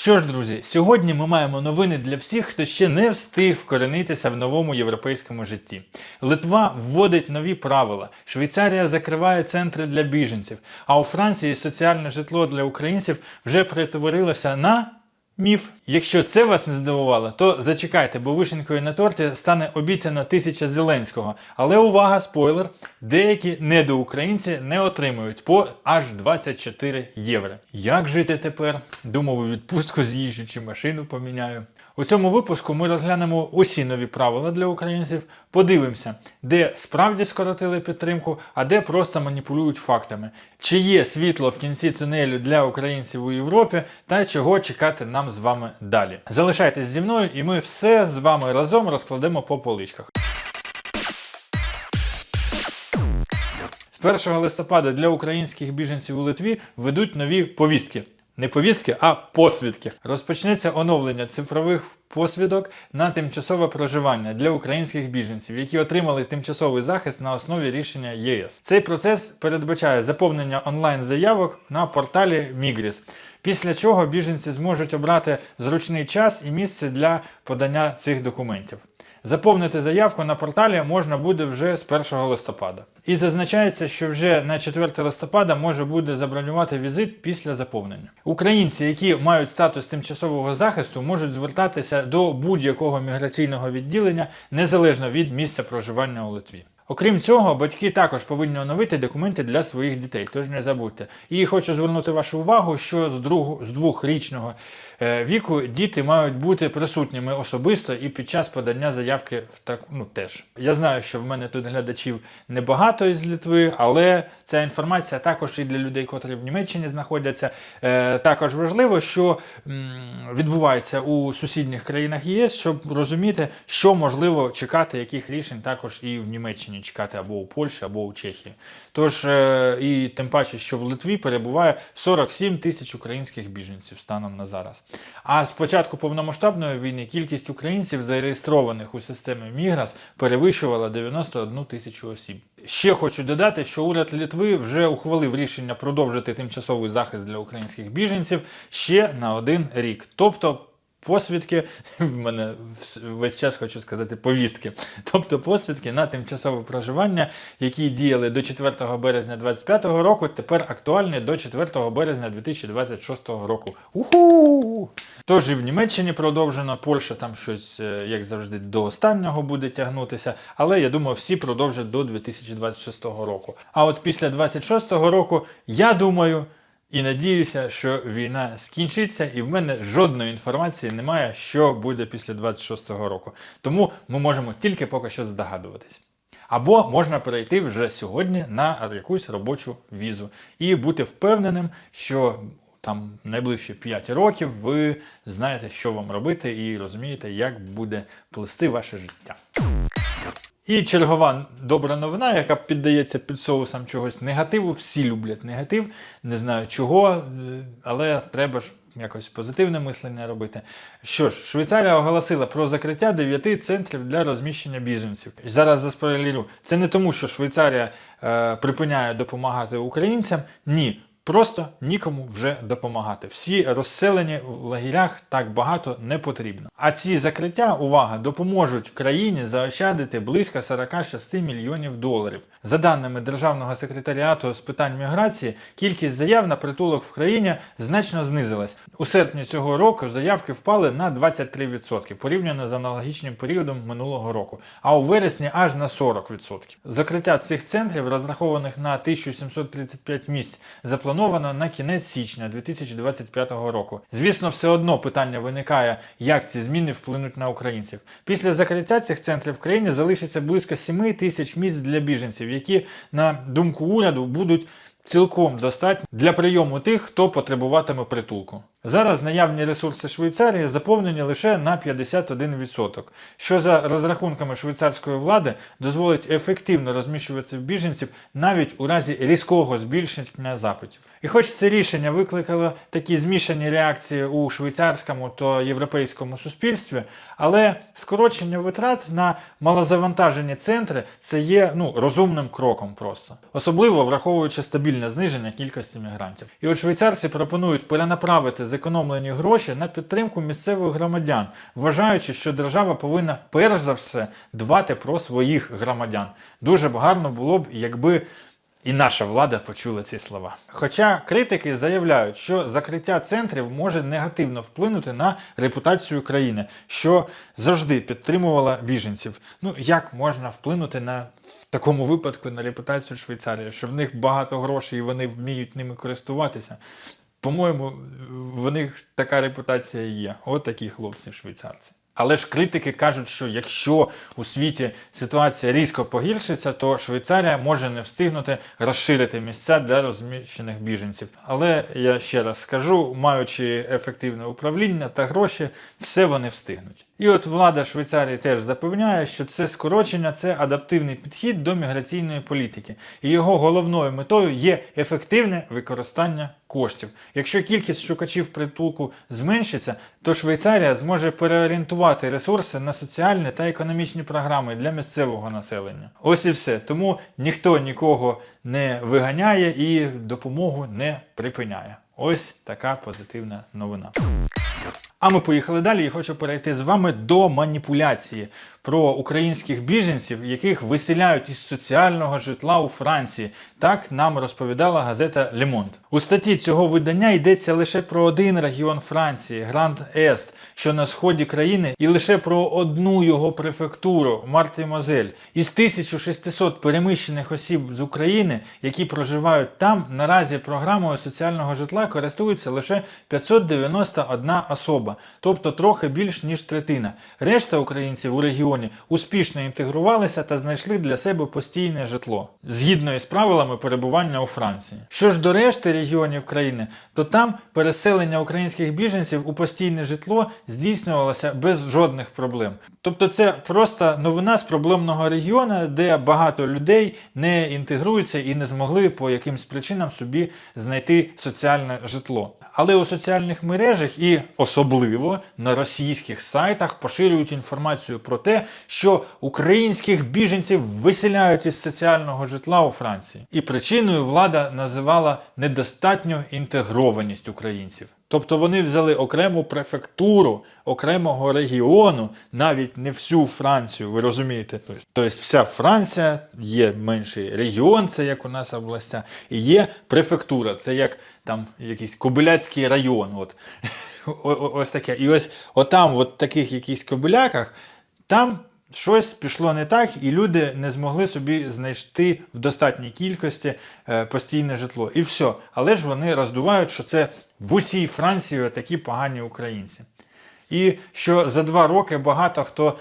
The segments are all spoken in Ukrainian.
Що ж, друзі, сьогодні ми маємо новини для всіх, хто ще не встиг вкоренитися в новому європейському житті. Литва вводить нові правила. Швейцарія закриває центри для біженців. А у Франції соціальне житло для українців вже перетворилося на. Міф. Якщо це вас не здивувало, то зачекайте, бо вишенькою на торті стане обіцяна тисяча Зеленського. Але увага, спойлер: деякі недоукраїнці не отримують по аж 24 євро. Як жити тепер? Думав, у відпустку з'їжджу чи машину поміняю. У цьому випуску ми розглянемо усі нові правила для українців, подивимося, де справді скоротили підтримку, а де просто маніпулюють фактами. Чи є світло в кінці тунелю для українців у Європі та чого чекати нам з вами далі. Залишайтесь зі мною, і ми все з вами разом розкладемо по поличках. З 1 листопада для українських біженців у Литві ведуть нові повістки. Не повістки, а посвідки. Розпочнеться оновлення цифрових посвідок на тимчасове проживання для українських біженців, які отримали тимчасовий захист на основі рішення ЄС. Цей процес передбачає заповнення онлайн-заявок на порталі Мігріс. Після чого біженці зможуть обрати зручний час і місце для подання цих документів. Заповнити заявку на порталі можна буде вже з 1 листопада. І зазначається, що вже на 4 листопада може буде забронювати візит після заповнення. Українці, які мають статус тимчасового захисту, можуть звертатися до будь-якого міграційного відділення незалежно від місця проживання у Литві. Окрім цього, батьки також повинні оновити документи для своїх дітей, тож не забудьте. І хочу звернути вашу увагу, що з, двохрічного віку діти мають бути присутніми особисто і під час подання заявки в так, ну, теж. Я знаю, що в мене тут глядачів небагато із Литви, але ця інформація також і для людей, котрі в Німеччині знаходяться. Е, також важливо, що відбувається у сусідніх країнах ЄС, щоб розуміти, що можливо чекати, яких рішень також і в Німеччині чекати або у Польщі, або у Чехії. Тож е, і тим паче, що в Литві перебуває 47 тисяч українських біженців станом на зараз. А з початку повномасштабної війни кількість українців, зареєстрованих у системі Міграс, перевищувала 91 тисячу осіб. Ще хочу додати, що уряд Літви вже ухвалив рішення продовжити тимчасовий захист для українських біженців ще на один рік. Тобто посвідки, в мене весь час хочу сказати повістки, тобто посвідки на тимчасове проживання, які діяли до 4 березня 2025 року, тепер актуальні до 4 березня 2026 року. Уху! Тож і в Німеччині продовжено, Польща там щось, е, як завжди, до останнього буде тягнутися, але я думаю, всі продовжать до 2026 року. А от після 2026 року, я думаю. І надіюся, що війна скінчиться, і в мене жодної інформації немає, що буде після 26-го року. Тому ми можемо тільки поки що здогадуватись. Або можна перейти вже сьогодні на якусь робочу візу і бути впевненим, що там найближчі 5 років ви знаєте, що вам робити, і розумієте, як буде плести ваше життя. І чергова добра новина, яка піддається під соусом чогось негативу. Всі люблять негатив, не знаю чого, е, але треба ж якось позитивне мислення робити. Що ж, Швейцарія оголосила про закриття 9 центрів для розміщення біженців. Зараз заспойлерю, це не тому, що Швейцарія е, припиняє допомагати українцям. Ні. Просто нікому вже допомагати. Всі розселені в лагерях так багато не потрібно. А ці закриття, увага, допоможуть країні заощадити близько 46 мільйонів доларів. За даними Державного секретаріату з питань міграції, кількість заяв на притулок в країні значно знизилась. У серпні цього року заявки впали на 23% порівняно з аналогічним періодом минулого року, а у вересні аж на 40%. Закриття цих центрів, розрахованих на 1735 місць, заплановано на кінець січня 2025 року. Звісно, все одно питання виникає, як ці зміни вплинуть на українців. Після закриття цих центрів в країні залишиться близько 7 тисяч місць для біженців, які, на думку уряду, будуть цілком достатні для прийому тих, хто потребуватиме притулку. Зараз наявні ресурси Швейцарії заповнені лише на 51%, що за розрахунками швейцарської влади дозволить ефективно розміщувати біженців навіть у разі різкого збільшення запитів. І хоч це рішення викликало такі змішані реакції у швейцарському та європейському суспільстві, але скорочення витрат на малозавантажені центри це є ну, розумним кроком просто, особливо враховуючи стабільне зниження кількості мігрантів. І от швейцарці пропонують перенаправити зекономлені гроші на підтримку місцевих громадян, вважаючи, що держава повинна перш за все дбати про своїх громадян. Дуже б гарно було б, якби і наша влада почула ці слова. Хоча критики заявляють, що закриття центрів може негативно вплинути на репутацію країни, що завжди підтримувала біженців. Ну як можна вплинути на в такому випадку на репутацію Швейцарії, що в них багато грошей і вони вміють ними користуватися. По-моєму, в них така репутація є. От такі хлопці швейцарці. Але ж критики кажуть, що якщо у світі ситуація різко погіршиться, то Швейцарія може не встигнути розширити місця для розміщених біженців. Але я ще раз скажу, маючи ефективне управління та гроші, все вони встигнуть. І от влада Швейцарії теж запевняє, що це скорочення це адаптивний підхід до міграційної політики, і його головною метою є ефективне використання коштів. Якщо кількість шукачів притулку зменшиться, то Швейцарія зможе переорієнтувати ресурси на соціальні та економічні програми для місцевого населення. Ось і все. Тому ніхто нікого не виганяє і допомогу не припиняє. Ось така позитивна новина. А ми поїхали далі і хочу перейти з вами до маніпуляції про українських біженців, яких виселяють із соціального житла у Франції. Так нам розповідала газета Monde. У статті цього видання йдеться лише про один регіон Франції Гранд Ест, що на сході країни, і лише про одну його префектуру Мартимозель. Із 1600 переміщених осіб з України, які проживають там, наразі програмою соціального житла користується лише 591 особа, тобто трохи більш ніж третина. Решта українців у регіоні успішно інтегрувалися та знайшли для себе постійне житло згідно із правилами перебування у Франції. Що ж до решти регіонів країни, то там переселення українських біженців у постійне житло здійснювалося без жодних проблем. Тобто це просто новина з проблемного регіону, де багато людей не інтегруються і не змогли по якимсь причинам собі знайти соціальне житло. Але у соціальних мережах і особливо на російських сайтах поширюють інформацію про те, що українських біженців виселяють із соціального житла у Франції. І причиною влада називала недостатню інтегрованість українців. Тобто вони взяли окрему префектуру окремого регіону, навіть не всю Францію, ви розумієте? Тобто, вся Франція є менший регіон, це як у нас областя, і є префектура, це як там якийсь Кобиляцький район. От. Ось таке. І ось отам, от таких якісь кобиляках, там щось пішло не так, і люди не змогли собі знайти в достатній кількості е, постійне житло. І все. Але ж вони роздувають, що це в усій Франції такі погані українці. І що за два роки багато хто е,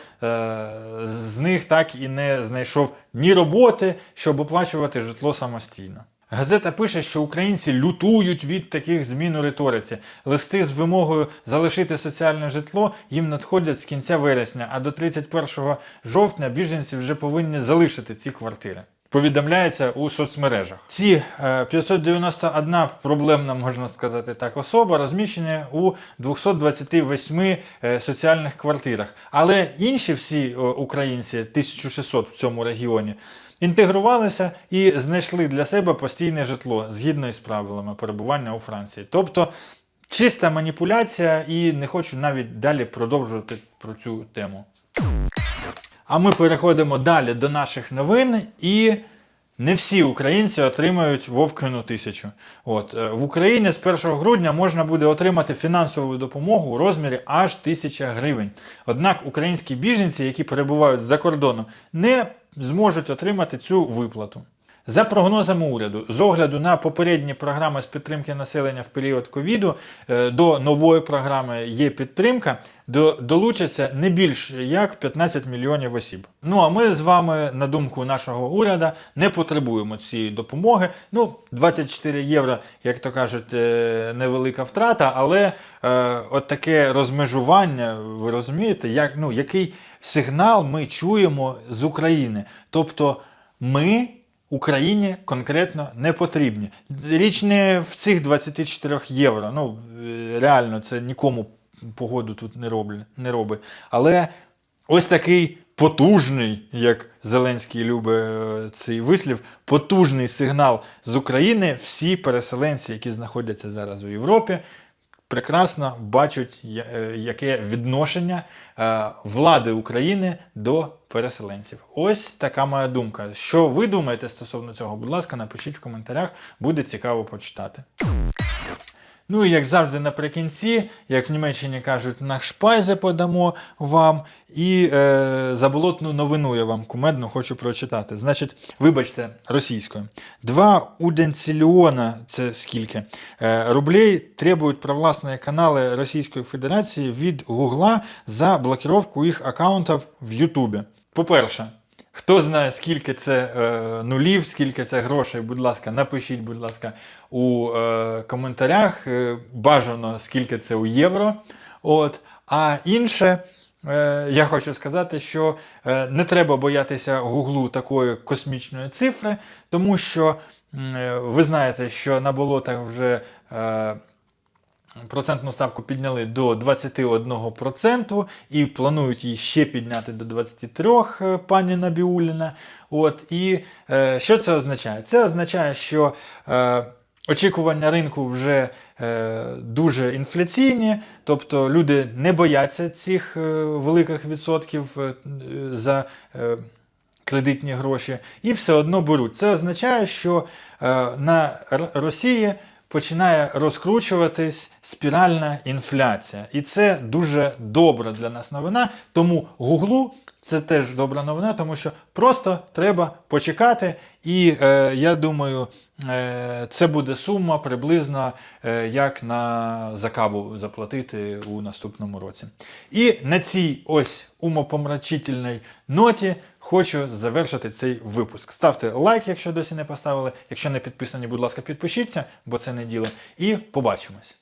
з них так і не знайшов ні роботи, щоб оплачувати житло самостійно. Газета пише, що українці лютують від таких змін у риториці. Листи з вимогою залишити соціальне житло їм надходять з кінця вересня, а до 31 жовтня біженці вже повинні залишити ці квартири. Повідомляється у соцмережах. Ці е, 591 проблемна, можна сказати так, особа розміщені у 228 е, соціальних квартирах. Але інші всі українці, 1600 в цьому регіоні, інтегрувалися і знайшли для себе постійне житло згідно із правилами перебування у Франції. Тобто чиста маніпуляція, і не хочу навіть далі продовжувати про цю тему. А ми переходимо далі до наших новин і. Не всі українці отримають Вовкину тисячу. От е, в Україні з 1 грудня можна буде отримати фінансову допомогу у розмірі аж 1000 гривень. Однак українські біженці, які перебувають за кордоном, не зможуть отримати цю виплату. За прогнозами уряду, з огляду на попередні програми з підтримки населення в період ковіду, е, до нової програми є підтримка, до, долучаться не більш як 15 мільйонів осіб. Ну а ми з вами, на думку нашого уряду, не потребуємо цієї допомоги. Ну, 24 євро, як то кажуть, е, невелика втрата, але е, от таке розмежування, ви розумієте, як, ну, який сигнал ми чуємо з України. Тобто ми. Україні конкретно не потрібні. Річ не в цих 24 євро. Ну, е, реально, це нікому погоду тут не, роблять, не робить. Але ось такий потужний, як Зеленський любить е, цей вислів, потужний сигнал з України всі переселенці, які знаходяться зараз у Європі, прекрасно бачать, е, яке відношення е, влади України до переселенців. Ось така моя думка. Що ви думаєте стосовно цього? Будь ласка, напишіть в коментарях, буде цікаво почитати. Ну і як завжди, наприкінці, як в Німеччині кажуть, на шпайзе подамо вам. І е, заболотну новину я вам кумедно хочу прочитати. Значить, вибачте, російською. Два уденціліона, це скільки, е, рублей требують провласні канали Російської Федерації від Гугла за блокировку їх аккаунтів в Ютубі. По-перше, Хто знає, скільки це е, нулів, скільки це грошей, будь ласка, напишіть, будь ласка, у е, коментарях. Е, бажано, скільки це у євро. От. А інше, е, я хочу сказати, що е, не треба боятися гуглу такої космічної цифри, тому що е, ви знаєте, що на болотах вже. Е, Процентну ставку підняли до 21% і планують її ще підняти до 23%, е, пані Набіуліна. От, і е, що це означає? Це означає, що е, очікування ринку вже е, дуже інфляційні, тобто люди не бояться цих е, великих відсотків е, за. Е, кредитні гроші, і все одно беруть. Це означає, що е, на Росії починає розкручуватись спіральна інфляція. І це дуже добра для нас новина. Тому Гуглу це теж добра новина, тому що просто треба почекати. І е, я думаю, е, це буде сума приблизно е, як на за каву заплатити у наступному році. І на цій ось умопомрачительній ноті хочу завершити цей випуск. Ставте лайк, якщо досі не поставили. Якщо не підписані, будь ласка, підпишіться, бо це не діло. І побачимось.